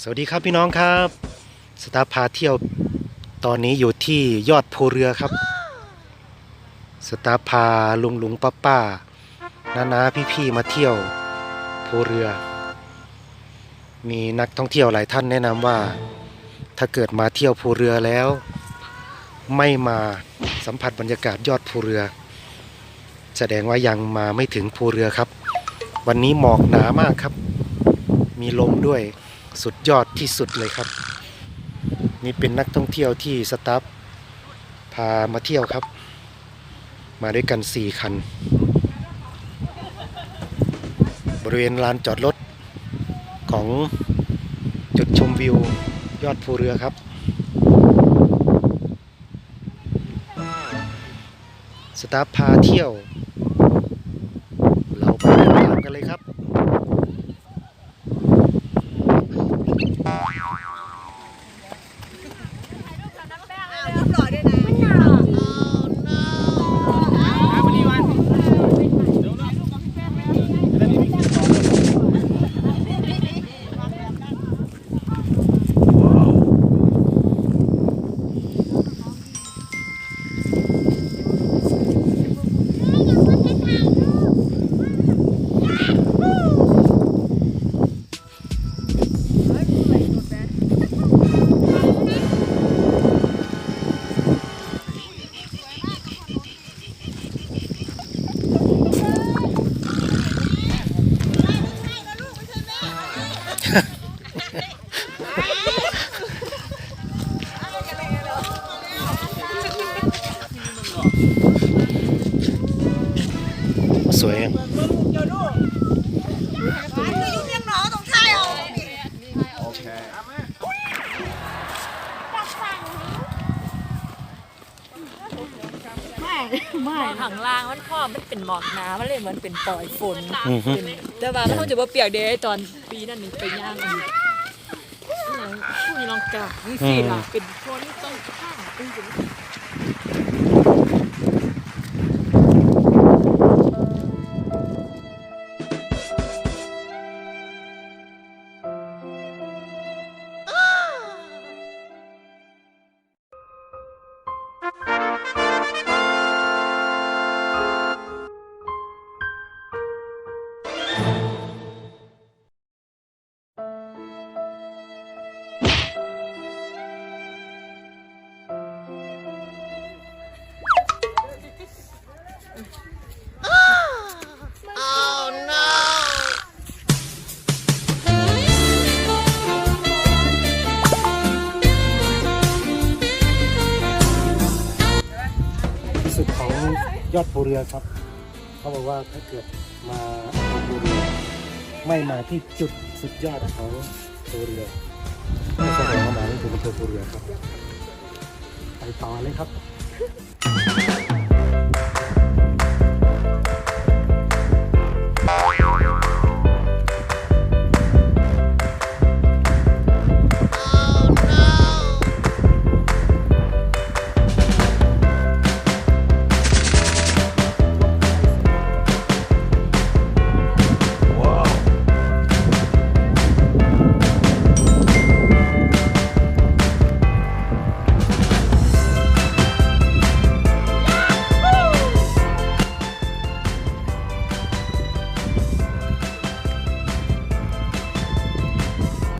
สวัสดีครับพี่น้องครับสตาร์พาเที่ยวตอนนี้อยู่ที่ยอดภูเรือครับ สตาร์พาลุงลุงป้าป้านานาพี่พี่ๆมาเที่ยวภูเรือ มีนักท่องเที่ยวหลายท่านแนะนำว่า ถ้าเกิดมาเที่ยวภูเรือแล้ว ไม่มาสัมผัสบรรยากาศยอดภูเรือ แสดงว่ายังมาไม่ถึงภูเรือครับ วันนี้หมอกหนามากครับ มีลมด้วย สุดยอดที่สุดเลยครับ นี่เป็นนักท่องเที่ยวที่สตาฟพามาเที่ยวครับ มาด้วยกัน 4 คัน บริเวณลานจอดรถของจุดชมวิวยอดภูเรือครับ สตาฟพาเที่ยว เราไปเดินตามกันเลยครับ สวยอะ ไม่ข้างล่างมันพ่อมันเป็นหมอกหนามันเลยเหมือนเป็นปล่อยฝน อือฮึเป็นแต่ว่ามันคงจะว่าเปียกเด้ตอนปีนั้นนี่ไปย่างอันนี้ผู้มีลองกานี่สิล่ะเป็นคนต้องข้างเป็นเป็น ยอดภูเรือครับ เขาบอกว่าถ้าเกิดมาภูเรือไม่มาที่จุดสุดยอดของภูเรือก็แสดงว่ามาไม่ถึงอำเภอภูเรือครับไปต่อเลยครับ